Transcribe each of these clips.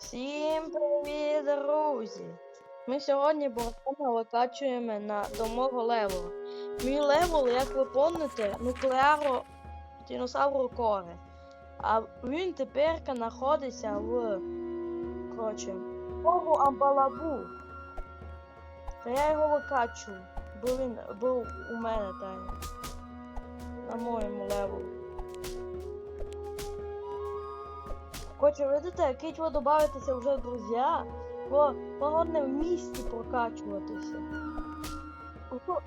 Всім привіт, друзі! Ми сьогодні боротьбами викачуємо на до мого левела. Мій левел, як ви помните, нуклеаро динозавру кори. А він тепер знаходиться в коротше, Богу Амбалабу. Та я його викачую, бо він був у мене там. На моєму левелу. Хоче, видите, ви добавитеся вже друзі, бо головне в місті прокачуватися. Ото-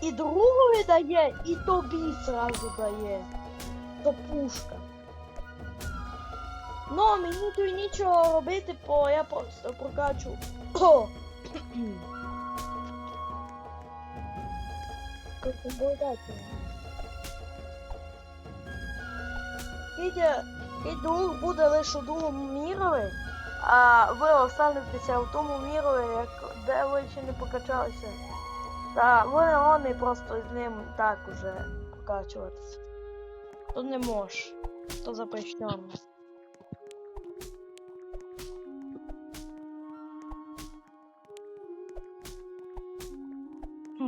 І другові дає, і тобі зразу дає. То пушка. Ну, мені тут нічого робити, бо я просто прокачу. О! Кітя, і друг буде лише у другому мірові, а ви останетеся в тому мірові, як де ви ще не покачалися. Та ви не просто з ним так уже покачуватися. Тут не можеш. То запрещено.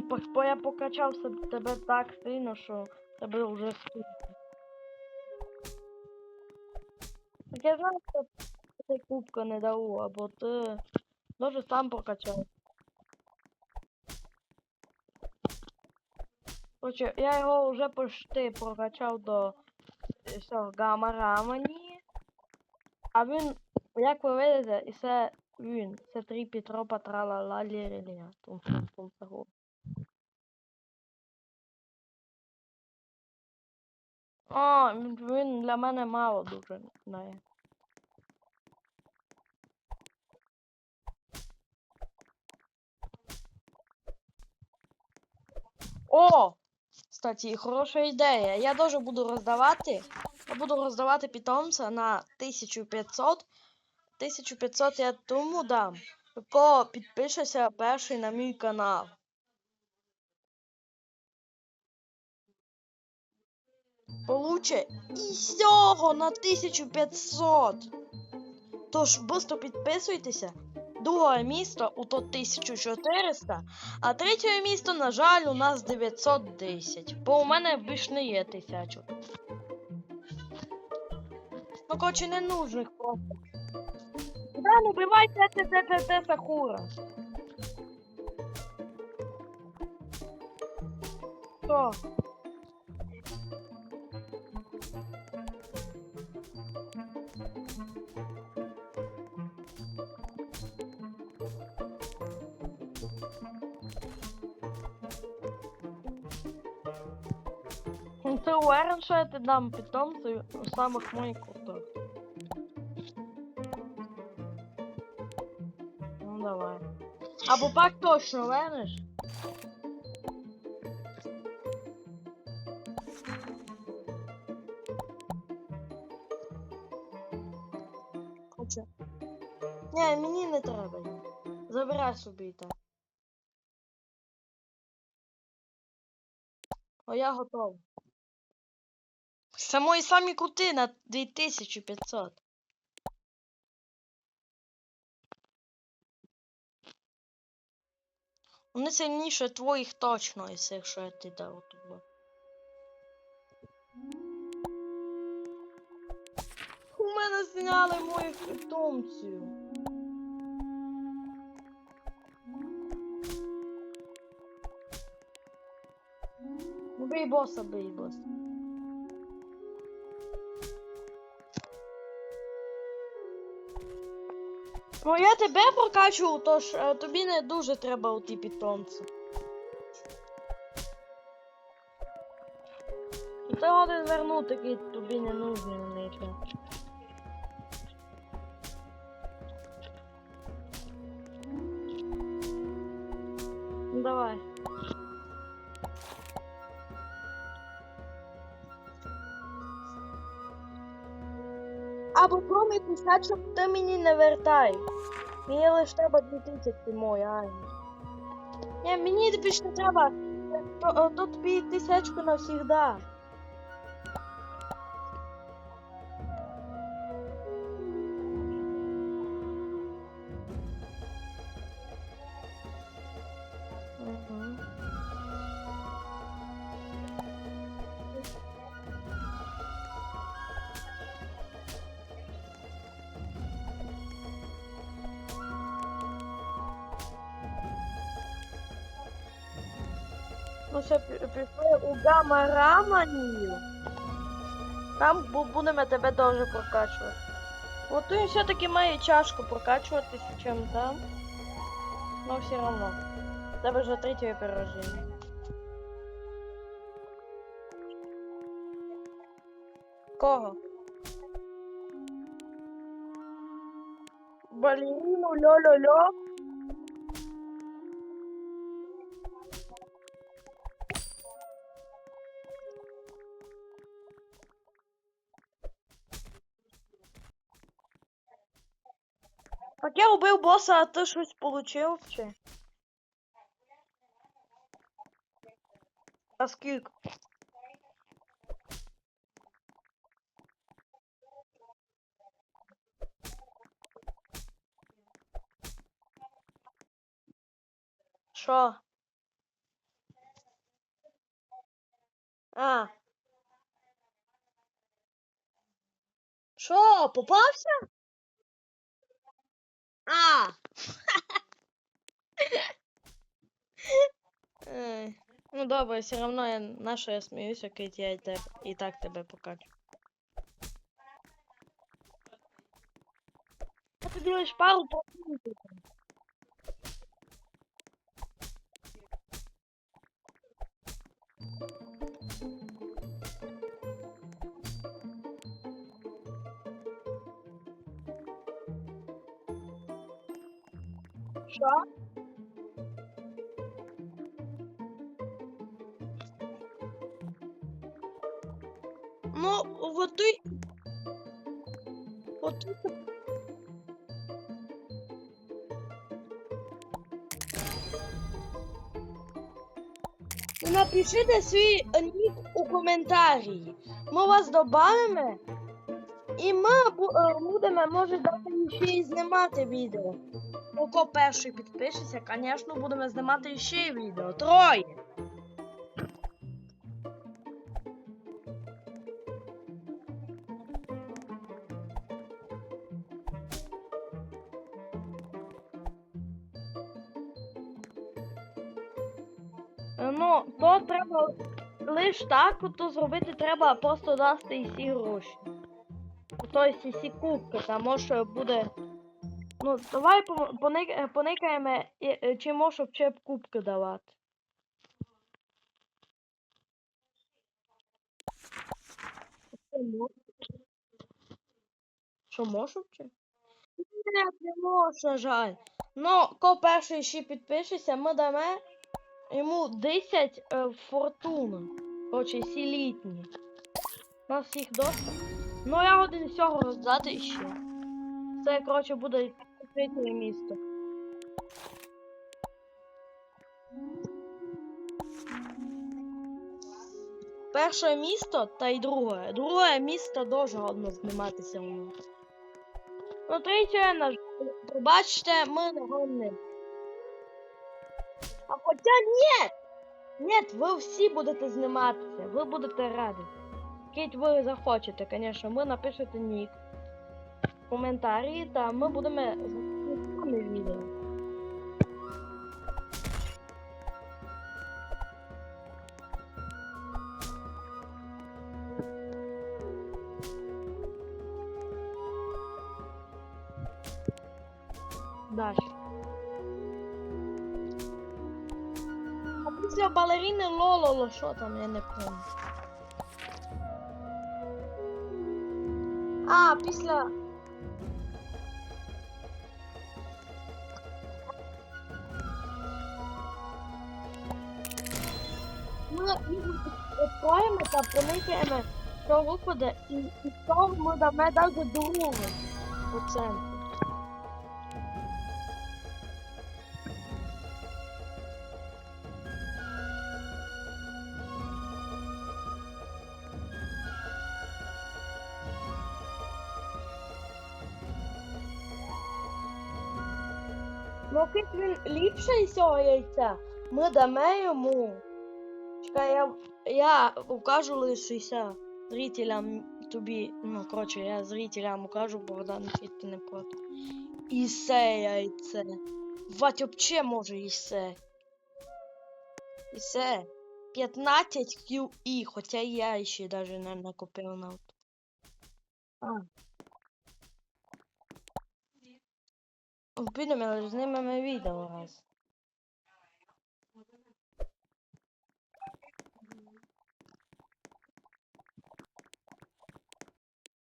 Бо я покачав себе- тебе так сильно, що тебе вже скільки. Так я знаю, що ти кубка не дав, або ти дуже сам покачав. Короче, я його вже почти прокачав до е, гамма рамані. А він, як ви видите, і це він. Це три Петро Патрала Ла Лірілія. Тум О, він для мене мало дуже знає. О! Кстати, хороша ідея. Я теж буду роздавати. Я буду роздавати питомця на 1500. 1500 я тому дам. Хто підпишеться перший на мій канал. Получе і всього на 1500. Тож швидко підписуйтеся. Друге місто у то 1400, а третє місто, на жаль, у нас 910. Бо у мене більш не є тисячу. Ну, коротше, не нужних просто. Да, ну бивайте це це це це Сахура. Що? Ну, Ти уверен, я ти дам питомцю у самих моїх кутах? Ну давай. Або пак точно вернеш? Хоче. Ні, мені не треба. Забирай собі так. О, я готов. Це мої самі крути на 2500. Вони сильніше твоїх точно, із цих, що я ти дав тобі. У мене зняли моїх питомців. Бий боса, бий боса. Ну я тебе прокачував, тож е, тобі не дуже треба у ті питомці. І ти один вернути, який тобі не нужний них. Ну давай. Або кроме кусачок ти мені не вертай. Мені лише треба 2000 мой, ай. Ні, мені більше не треба. То, о, то тобі тисячку навсігда. Ну все, пі- пішли у гамма раманію. Там бу- будемо тебе дуже прокачувати. От він все-таки має чашку прокачуватися, чим там. Но все равно. В Тебе вже третє перерождення. Кого? Балерину, лё-лё-лё. Я убив боса, а ти щось получив чи? А скільки? Що? А. Що, попався? А. Ей, Ну добре, все равно я на що я сміюся, коли я і, теб, і так тебе покачу. А ти лиш пару прокинути. ты... Напишите свій нік у коментарі. Ми вас додамо. І ми е, будемо, може, дати ще й знімати відео. Поки перший підпишеться, звісно, будемо знімати ще відео. Троє. Ну, то треба лиш так, то зробити треба просто дасти і всі гроші. Тобто всі кубки, там може буде. Ну, давай поник- е, поникаємо, е, чи може ще кубки давати. Що мо- Що можу чи? Ні, не можу, жаль. Ну, ко перший ще підпишеться, ми дамо йому 10 е, фортун. Короче, сілітні. Нас їх досить. Ну я один всього роздати ще. Це, коротше, буде третє місто. Перше місто та й друге. Друге місто дуже годно зніматися у нас. Ну, третє, на пробачте, ми не годні. Хоча ні! Ні, ви всі будете зніматися, ви будете раді. Кіть ви захочете, звісно, ви напишете нік. Коментарі, та ми будемо знімати відео. Далі. Балерини Лололо, що там, я не пам'ятаю. А, після. Ми відкроємо та проникаємо, що випаде, і, і то ми дамо навіть другу оценку. Кит він ліпший цього яйця. Ми дамо йому. Чекай, я, я укажу лишися зрителям тобі. Ну, коротше, я зрителям укажу, Богдан, якщо ти не проти. І се яйце. Вать вообще може і се. І се. 15 QE, хоча я ще даже не накопив на. А. Підемо, знімемо відео раз.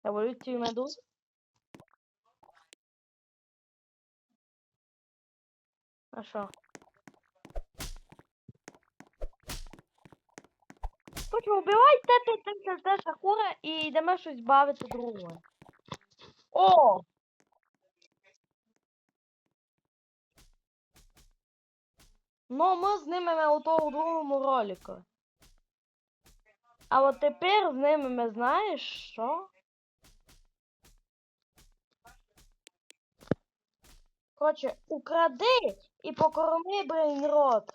Еволюцію медуз? А що? Хочу, убивай те, те, те, те, шахура і йдемо щось бавити друге. О! Ну, ми знімемо у того другому ролику. А от тепер знімемо, знаєш що? Коротше, укради і покорми брейнрот.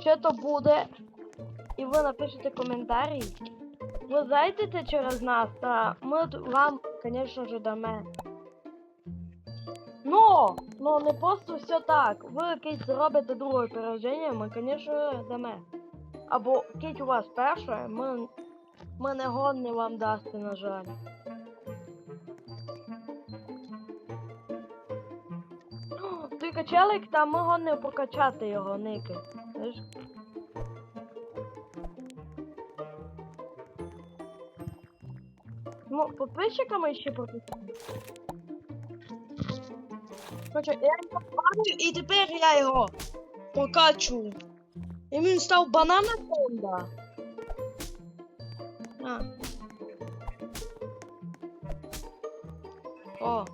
Що то буде? І ви напишете коментарі. Ви зайдете через нас, та ми вам, звісно ж, дамо. Ну, ну не просто все так. Ви якесь зробите друге переродження, ми, звісно, дамо. Або кіть у вас перше, ми, ми не годні вам дасти, на жаль. О, Той качелик, та ми годні прокачати його, ники. Ну, підписчиками ще прописано. Короче, я і тепер я його прокачу. І він став банана фонда. А. О.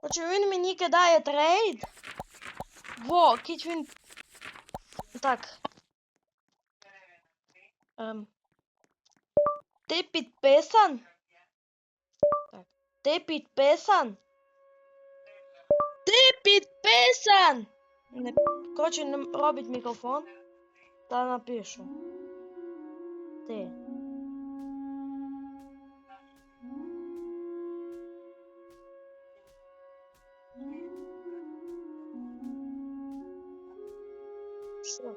Короче, він мені кидає трейд. Во, кіть він. Так. Ем. Ти підписан? Так. Ти підписан? Ти підписан! Не... Коротше, не робить мікрофон. Та напишу. Ти. Що?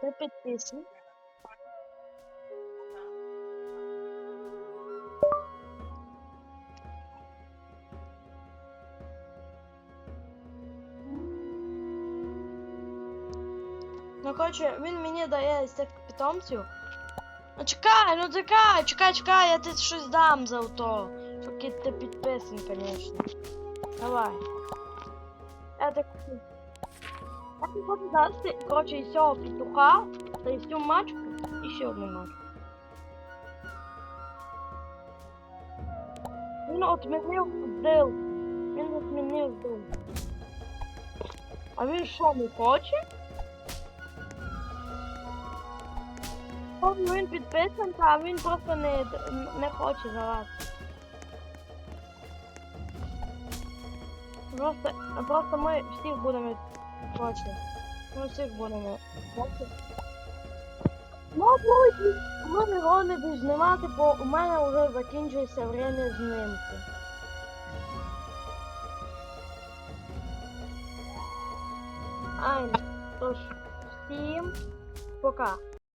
Ти підписан? Ну, коротше, він мені дає з цих питомців. Ну чекай, ну чекай, чекай, чекай, я тобі щось дам за то. Поки ти підписан, звісно. Давай. Я так. Я тобі хочу дати, коротше, із цього петуха, та із цю мачку, і ще одну мачку. Він отмінив дил. Він отмінив дил. А він що, не хоче? О, ну він підписан, а він просто не, не хоче за вас. Просто, просто ми всіх будемо проти. Ми всіх будемо проти. Ну, друзі, ми не головне будемо знімати, бо у мене вже закінчується время знімки. Ай, тож, всім пока.